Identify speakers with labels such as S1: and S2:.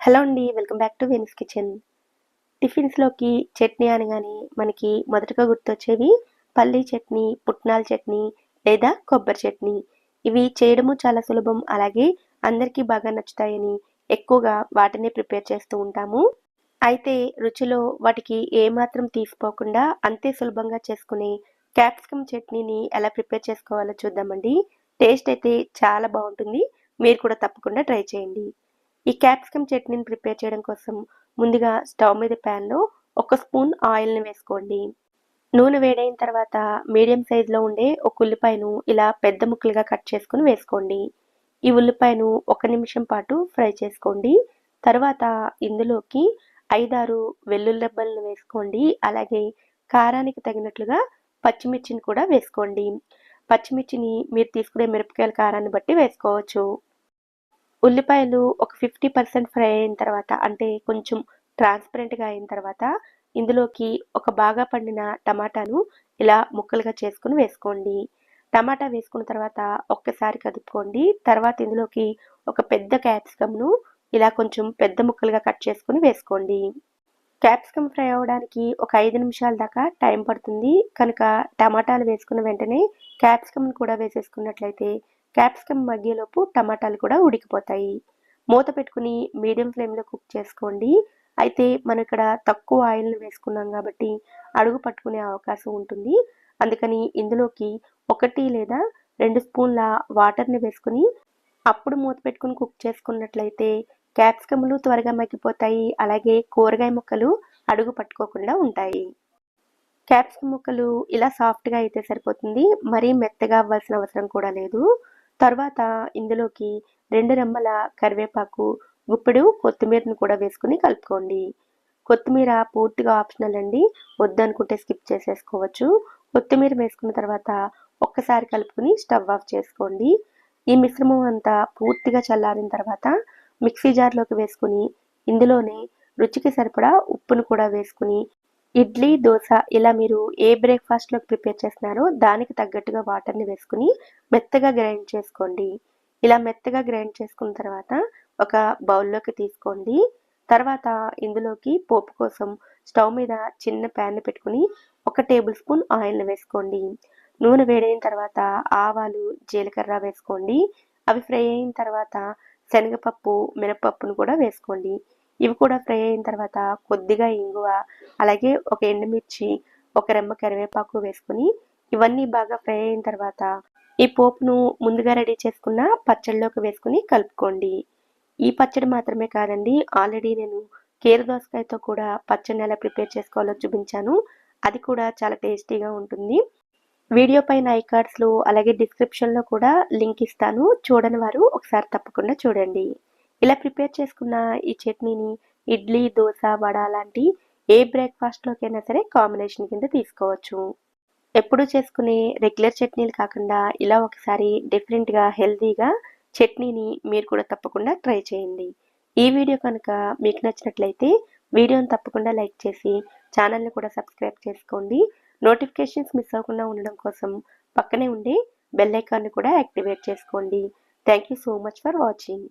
S1: Hello అండి welcome back to Venice kitchen. టిఫిన్స్లోకి chutney అనగానే మనకి మొదటగా గుర్తొచ్చేవి పల్లీ చట్నీ పుట్నాల చట్నీ లేదా కొబ్బరి చట్నీ. ఇవి చేయడము చాలా సులభం అలాగే అందరికీ బాగా నచ్చుతాయని ఎక్కువగా వాటిని ప్రిపేర్ చేస్తూ ఉంటాము. అయితే రుచిలో వాటికి ఏమాత్రం తీసిపోకుండా అంతే సులభంగా చేసుకునే క్యాప్సికమ్ చట్నీని ఎలా ప్రిపేర్ చేసుకోవాలో చూద్దామండి. టేస్ట్ అయితే చాలా బాగుంటుంది. మీరు కూడా తప్పకుండా ట్రై చేయండి. ఈ క్యాప్సికమ్ చట్నీని ప్రిపేర్ చేయడం కోసం ముందుగా స్టవ్ మీద ప్యాన్లో ఒక స్పూన్ ఆయిల్ని వేసుకోండి. నూనె వేడైన తర్వాత మీడియం సైజులో ఉండే ఒక ఉల్లిపాయను ఇలా పెద్ద ముక్కలుగా కట్ చేసుకుని వేసుకోండి. ఈ ఉల్లిపాయను ఒక నిమిషం పాటు ఫ్రై చేసుకోండి. తర్వాత ఇందులోకి ఐదారు వెల్లుల్లి రెబ్బలను వేసుకోండి. అలాగే కారానికి తగినట్లుగా పచ్చిమిర్చిని కూడా వేసుకోండి. పచ్చిమిర్చిని మీరు తీసుకునే మిరపకాయల కారాన్ని బట్టి వేసుకోవచ్చు. ఉల్లిపాయలు ఒక ఫిఫ్టీ పర్సెంట్ ఫ్రై అయిన తర్వాత అంటే కొంచెం ట్రాన్స్పరెంట్గా అయిన తర్వాత ఇందులోకి ఒక బాగా పండిన టమాటాను ఇలా ముక్కలుగా చేసుకుని వేసుకోండి. టమాటా వేసుకున్న తర్వాత ఒక్కసారి కదుపుకోండి. తర్వాత ఇందులోకి ఒక పెద్ద క్యాప్సికమ్ను ఇలా కొంచెం పెద్ద ముక్కలుగా కట్ చేసుకుని వేసుకోండి. క్యాప్సికమ్ ఫ్రై అవ్వడానికి ఒక ఐదు నిమిషాల దాకా టైం పడుతుంది. కనుక టమాటాలు వేసుకున్న వెంటనే క్యాప్సికమ్ను కూడా వేసేసుకున్నట్లయితే క్యాప్సికమ్ మగ్గేలోపు టమాటాలు కూడా ఉడికిపోతాయి. మూత పెట్టుకుని మీడియం ఫ్లేమ్లో కుక్ చేసుకోండి. అయితే మనం ఇక్కడ తక్కువ ఆయిల్ని వేసుకున్నాం కాబట్టి అడుగు పట్టుకునే అవకాశం ఉంటుంది. అందుకని ఇందులోకి ఒకటి లేదా రెండు స్పూన్ల వాటర్ని వేసుకుని అప్పుడు మూత పెట్టుకుని కుక్ చేసుకున్నట్లయితే క్యాప్సికములు త్వరగా మగ్గిపోతాయి. అలాగే కూరగాయ ముక్కలు అడుగు పట్టుకోకుండా ఉంటాయి. క్యాప్సికమ్ ముక్కలు ఇలా సాఫ్ట్గా అయితే సరిపోతుంది. మరీ మెత్తగా అవ్వాల్సిన అవసరం కూడా లేదు. తర్వాత ఇందులోకి రెండు రెమ్మల కరివేపాకు గుప్పెడు కొత్తిమీరను కూడా వేసుకుని కలుపుకోండి. కొత్తిమీర పూర్తిగా ఆప్షనల్ అండి. వద్దనుకుంటే స్కిప్ చేసేసుకోవచ్చు. కొత్తిమీర వేసుకున్న తర్వాత ఒక్కసారి కలుపుకుని స్టవ్ ఆఫ్ చేసుకోండి. ఈ మిశ్రమం అంతా పూర్తిగా చల్లారిన తర్వాత మిక్సీ జార్లోకి వేసుకుని ఇందులోనే రుచికి సరిపడా ఉప్పును కూడా వేసుకుని ఇడ్లీ దోశ ఇలా మీరు ఏ బ్రేక్ఫాస్ట్లోకి ప్రిపేర్ చేస్తున్నారో దానికి తగ్గట్టుగా వాటర్ని వేసుకుని మెత్తగా గ్రైండ్ చేసుకోండి. ఇలా మెత్తగా గ్రైండ్ చేసుకున్న తర్వాత ఒక బౌల్లోకి తీసుకోండి. తర్వాత ఇందులోకి పోపు కోసం స్టవ్ మీద చిన్న ప్యాన్ పెట్టుకుని ఒక టేబుల్ స్పూన్ ఆయిల్ని వేసుకోండి. నూనె వేడైన తర్వాత ఆవాలు జీలకర్ర వేసుకోండి. అవి ఫ్రై అయిన తర్వాత శనగపప్పు మినపప్పును కూడా వేసుకోండి. ఇవి కూడా ఫ్రై అయిన తర్వాత కొద్దిగా ఇంగువ అలాగే ఒక ఎండుమిర్చి ఒక రెమ్మ కరివేపాకు వేసుకుని ఇవన్నీ బాగా ఫ్రై అయిన తర్వాత ఈ పోపును ముందుగా రెడీ చేసుకున్న పచ్చడిలోకి వేసుకుని కలుపుకోండి. ఈ పచ్చడి మాత్రమే కాదండి ఆల్రెడీ నేను కేర దోసకాయతో కూడా పచ్చడిని ఎలా ప్రిపేర్ చేసుకోవాలో చూపించాను. అది కూడా చాలా టేస్టీగా ఉంటుంది. వీడియో పైన ఐకార్డ్స్లో అలాగే డిస్క్రిప్షన్లో కూడా లింక్ ఇస్తాను. చూడని వారు ఒకసారి తప్పకుండా చూడండి. ఇలా ప్రిపేర్ చేసుకున్న ఈ చట్నీని ఇడ్లీ దోశ వడ లాంటి ఏ బ్రేక్ఫాస్ట్లోకైనా సరే కాంబినేషన్ కింద తీసుకోవచ్చు. ఎప్పుడు చేసుకునే రెగ్యులర్ చట్నీలు కాకుండా ఇలా ఒకసారి డిఫరెంట్గా హెల్తీగా చట్నీని మీరు కూడా తప్పకుండా ట్రై చేయండి. ఈ వీడియో కనుక మీకు నచ్చినట్లయితే వీడియోని తప్పకుండా లైక్ చేసి ఛానల్ని కూడా సబ్స్క్రైబ్ చేసుకోండి. నోటిఫికేషన్స్ మిస్ అవ్వకుండా ఉండడం కోసం పక్కనే ఉండే బెల్ ఐకాన్ని కూడా యాక్టివేట్ చేసుకోండి. Thank you so much for watching.